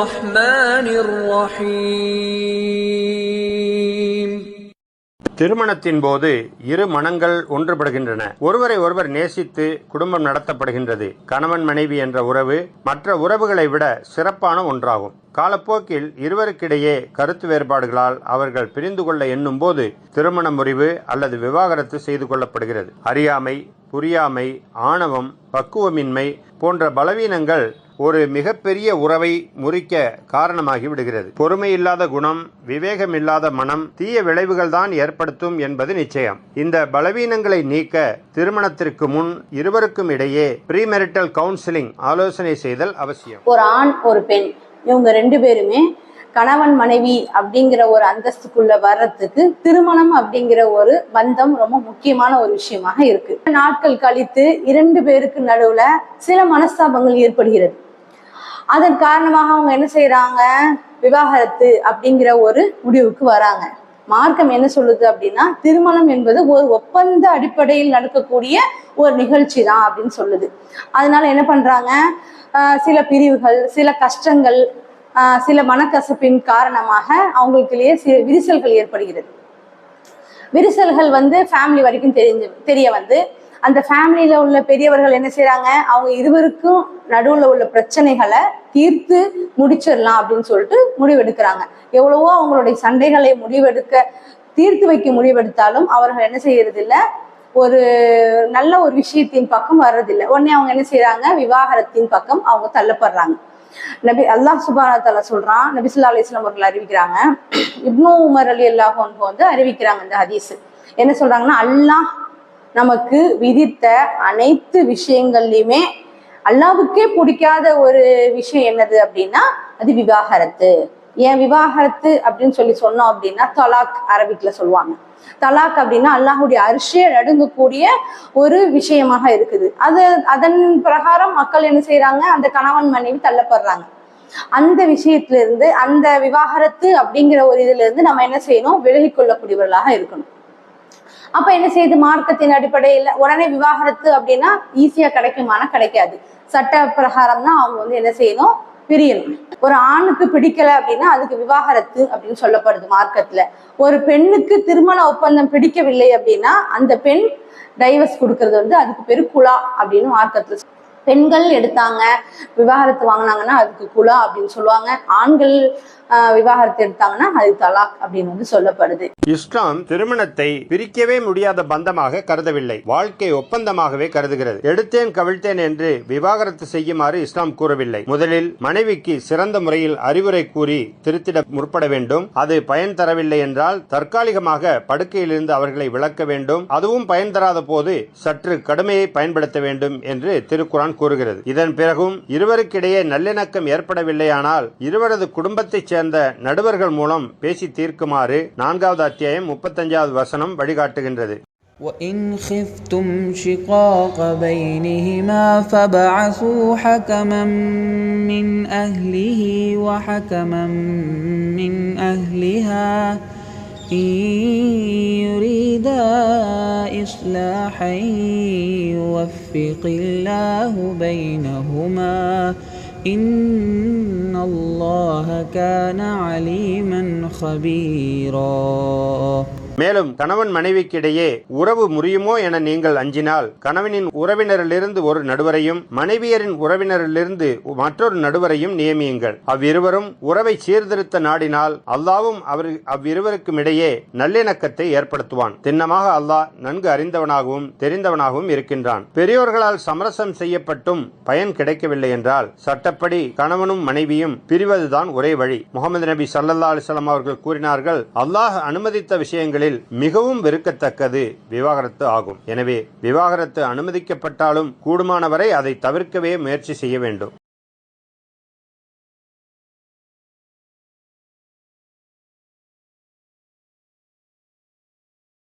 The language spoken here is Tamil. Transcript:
الرحمن الرحيم திருமணத்தின் போது இரு மனங்கள் ஒன்றுபடுகின்றன ஒருவரை ஒருவர் நேசித்து குடும்பம் நடத்தப்படுகின்றது கணவன் மனைவி என்ற உறவு மற்ற உறவுகளை விட சிறப்பான ஒன்றாகும் காலப்போக்கில் இருவருக்கிடையே கருத்து வேறுபாடுகளால் அவர்கள் பிரிந்து கொள்ள எண்ணும் போது திருமண முறிவு அல்லது விவாகரத்து செய்து கொள்ளப்படுகிறது. அறியாமை புரியாமை ஆணவம் பக்குவமின்மை போன்ற பலவீனங்கள் ஒரு மிகப்பெரிய உறவை முறிக்க காரணமாகி விடுகிறது. பொறுமையில்லாத குணம் விவேகமில்லாத மனம் தீய விளைவுகள் தான் ஏற்படுத்தும் என்பது நிச்சயம். இந்த பலவீனங்களை நீக்க திருமணத்திற்கு முன் இருவருக்கும் இடையே ப்ரீமெரிட்டல் கவுன்சிலிங் ஆலோசனை செய்தல் அவசியம். ஒரு ஆண் ஒரு பெண். இவங்க ரெண்டு பேருமே கணவன் மனைவி அப்படிங்கிற ஒரு அந்தஸ்துக்குள்ள வர்றதுக்கு திருமணம் அப்படிங்கிற ஒரு பந்தம் ரொம்ப முக்கியமான ஒரு விஷயமாக இருக்கு. நாட்கள் கழித்து இரண்டு பேருக்கு நடுவுல சில மனஸ்தாபங்கள் ஏற்படுகிறது. அதன் காரணமாக அவங்க என்ன செய்யறாங்க விவாகரத்து அப்படிங்கிற ஒரு முடிவுக்கு வராங்க. மார்க்கம் என்ன சொல்லுது அப்படின்னா திருமணம் என்பது ஒரு ஒப்பந்த அடிப்படையில் நடக்கக்கூடிய ஒரு நிகழ்ச்சி தான் அப்படின்னு சொல்லுது. அதனால என்ன பண்றாங்க? சில பிரிவுகள் சில கஷ்டங்கள் சில மனக்கசப்பின் காரணமாக அவங்களுக்குள்ளேயே சில விரிசல்கள் ஏற்படுகிறது. விரிசல்கள் வந்து ஃபேமிலி வரைக்கும் தெரிஞ்சு தெரிய வந்து அந்த ஃபேமிலியில உள்ள பெரியவர்கள் என்ன செய்யறாங்க அவங்க இருவருக்கும் நடுவுல உள்ள பிரச்சனைகளை தீர்த்து முடிச்சிடலாம் அப்படின்னு சொல்லிட்டு முடிவெடுக்கிறாங்க. எவ்வளவோ அவங்களுடைய சண்டைகளை முடிவெடுக்க தீர்த்து வைக்க முடிவெடுத்தாலும் அவர்கள் என்ன செய்யறது இல்ல ஒரு நல்ல ஒரு விஷயத்தின் பக்கம் வர்றதில்லை. உடனே அவங்க என்ன செய்யறாங்க விவாகரத்தின் பக்கம் அவங்க தள்ளப்படுறாங்க. நபி அல்லாஹ் சுபானத்தால சொல்றான் நபிசுல்லா அலிஸ்லாம் அவர்கள் அறிவிக்கிறாங்க. இப்னு உமர் அலி அல்லாஹ் வந்து அறிவிக்கிறாங்க இந்த ஹதீஸ். என்ன சொல்றாங்கன்னா அல்லாஹ் நமக்கு விதித்த அனைத்து விஷயங்கள்லையுமே அல்லாவுக்கே பிடிக்காத ஒரு விஷயம் என்னது அப்படின்னா அது விவாகரத்து. ஏன் விவாகரத்து அப்படின்னு சொல்லி சொன்னோம் அப்படின்னா தலாக் அரபிக்ல சொல்லுவாங்க. தலாக் அப்படின்னா அல்லாஹுடைய அரிசியை நடுங்கக்கூடிய ஒரு விஷயமாக இருக்குது. அது அதன் பிரகாரம் மக்கள் என்ன செய்யறாங்க அந்த கணவன் மனைவி தள்ளப்படுறாங்க. அந்த விஷயத்துல இருந்து அந்த விவாகரத்து அப்படிங்கிற ஒரு இதுல இருந்து நம்ம என்ன செய்யணும்? விலகி கொள்ளக்கூடியவர்களாக இருக்கணும். அப்ப என்ன செய்யுது மார்க்கத்தின் அடிப்படையில் உடனே விவாகரத்து அப்படின்னா ஈஸியா கிடைக்குமானா கிடைக்காது. சட்ட பிரகாரம் தான் அவங்க வந்து என்ன செய்யணும்? பிரியணும். ஒரு ஆணுக்கு பிடிக்கல அப்படின்னா அதுக்கு விவாகரத்து அப்படின்னு சொல்லப்படுது மார்க்கத்துல. ஒரு பெண்ணுக்கு திருமண ஒப்பந்தம் பிடிக்கவில்லை அப்படின்னா அந்த பெண் டைவர்ஸ் கொடுக்கறது வந்து அதுக்கு பேரு குலா அப்படின்னு மார்க்கத்துல பெண்கள் எடுத்தாங்க விவாகரத்து வாங்கினாங்கன்னா அதுக்கு குலா அப்படின்னு சொல்லுவாங்க. ஆண்கள் விவாகரத்து எடுத்தாங்கன்னா அது தலாக் அப்படின்னு வந்து சொல்லப்படுது. இஸ்லாம் திருமணத்தை பிரிக்கவே முடியாத பந்தமாக கருதவில்லை. வாழ்க்கை ஒப்பந்தமாகவே கருதுகிறது. எடுத்தேன் கவிழ்த்தேன் என்று விவாகரத்து செய்யுமாறு இஸ்லாம் கூறவில்லை. முதலில் மனைவிக்கு சிறந்த முறையில் அறிவுரை கூறி திருத்திட முற்பட வேண்டும். அது பயன் தரவில்லை என்றால் தற்காலிகமாக படுக்கையிலிருந்து அவர்களை விளக்க வேண்டும். அதுவும் பயன் தராத போது சற்று கடுமையை பயன்படுத்த வேண்டும் என்று திருக்குறான் திருக்குரான் கூறுகிறது இதன் பிறகும் இருவருக்கிடையே நல்லிணக்கம் ஏற்படவில்லையானால் இருவரது குடும்பத்தைச் சேர்ந்த நடுவர்கள் மூலம் பேசி தீர்க்குமாறு நான்காவது அத்தியாயம் முப்பத்தஞ்சாவது வசனம் வழிகாட்டுகின்றது وإن خفتم شقاق بينهما فابعثوا حكما من أهله وحكما من أهلها إن يريدا إصلاحا يوفق الله بينهما. إن الله كان عليما خبيرا. மேலும் கணவன் மனைவிக்கிடையே உறவு முறியுமோ என நீங்கள் அஞ்சினால் கணவனின் உறவினரிலிருந்து ஒரு நடுவரையும் மனைவியரின் உறவினரிலிருந்து மற்றொரு நடுவரையும் நியமியுங்கள். அவ்விருவரும் உறவை சீர்திருத்த நாடினால் அல்லாவும் அவர் அவ்விருவருக்கும் இடையே நல்லிணக்கத்தை ஏற்படுத்துவான். திண்ணமாக அல்லாஹ் நன்கு அறிந்தவனாகவும் தெரிந்தவனாகவும் இருக்கின்றான். பெரியோர்களால் சமரசம் செய்யப்பட்டும் பயன் கிடைக்கவில்லை என்றால் சட்டப்படி கணவனும் மனைவியும் பிரிவதுதான் ஒரே வழி. முகமது நபி சல்லல்லா அலிசல்லாம் அவர்கள் கூறினார்கள் அல்லாஹ் அனுமதித்த விஷயங்களில் மிகவும் வெறுக்கத்தக்கது விவாகரத்து ஆகும். எனவே விவாகரத்து அனுமதிக்கப்பட்டாலும் கூடுமானவரை அதை தவிர்க்கவே முயற்சி செய்ய வேண்டும்.